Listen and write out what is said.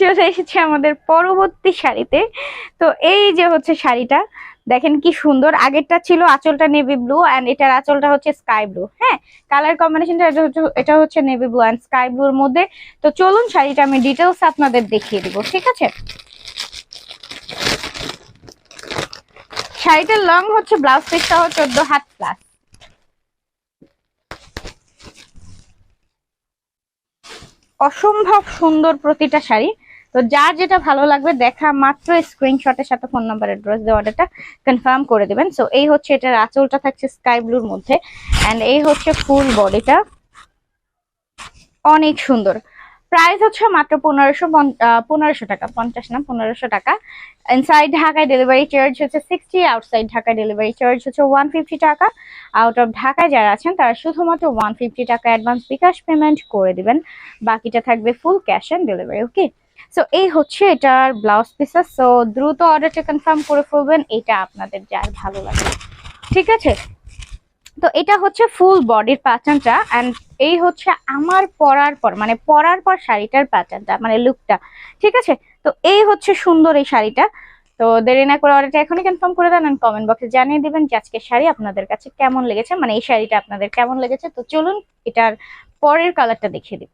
চলে এসেছে আমাদের পরবর্তী শাড়িতে। তো এই যে হচ্ছে শাড়িটা, দেখেন কি সুন্দর। আগেরটা ছিল আঁচলটা নেভি ব্লু অ্যান্ড এটার আঁচলটা হচ্ছে স্কাই ব্লু হ্যাঁ? কালার কম্বিনেশনটা এটা হচ্ছে এটা হচ্ছে নেভি ব্লু অ্যান্ড স্কাই ব্লুর মধ্যে। তো চলুন শাড়িটা আমি ডিটেলস আপনাদের দেখিয়ে দিব, ঠিক আছে? শাড়িটার লং হচ্ছে ব্লাউজ পিসটা হচ্ছে চোদ্দ হাত প্লাস অসম্ভব সুন্দর প্রতিটা শাড়ি। তো যার যেটা ভালো লাগবে, দেখা মাত্র স্ক্রিনশটের সাথে ফোন নাম্বার অ্যাড্রেস দিয়ে অর্ডারটা কনফার্ম করে দেবেন। সো এই হচ্ছে এটার আঁচলটা থাকছে স্কাই ব্লুর মধ্যে। অ্যান্ড এই হচ্ছে ফুল বডিটা অনেক সুন্দর। প্রাইস হচ্ছে মাত্র পনেরোশো পনেরোশো টাকা, পঞ্চাশ না, পনেরোশো টাকা। ইনসাইড ঢাকায় ডেলিভারি চার্জ হচ্ছে সিক্সটি আউটসাইড ঢাকায় ডেলিভারি চার্জ হচ্ছে ওয়ান ফিফটি টাকা। আউট অফ ঢাকায় যারা আছেন, তারা শুধুমাত্র ওয়ান ফিফটি টাকা অ্যাডভান্স বিকাশ পেমেন্ট করে দিবেন। বাকিটা থাকবে full cash on delivery okay so এই হচ্ছে এটার ব্লাউজ পিসেস সো দ্রুত অর্ডারটা কনফার্ম করে ফেলবেন। এটা আপনাদের যার ভালো লাগে। ঠিক আছে? তো এটা হচ্ছে ফুল বডির প্যাটার্নটা অ্যান্ড এই হচ্ছে আমার পরার পর মানে পরার পর শাড়িটার প্যাটার্নটা মানে লুকটা ঠিক আছে? তো এই হচ্ছে সুন্দর এই শাড়িটা। তো দেরি না করে অর্ডারটা এখনই কনফার্ম করে দেন কমেন্ট বক্সে জানিয়ে দিবেন যে আজকে শাড়ি আপনাদের কাছে কেমন লেগেছে মানে এই শাড়িটা আপনাদের কেমন লেগেছে। তো চলুন এটার পরের কালারটা দেখিয়ে দিই।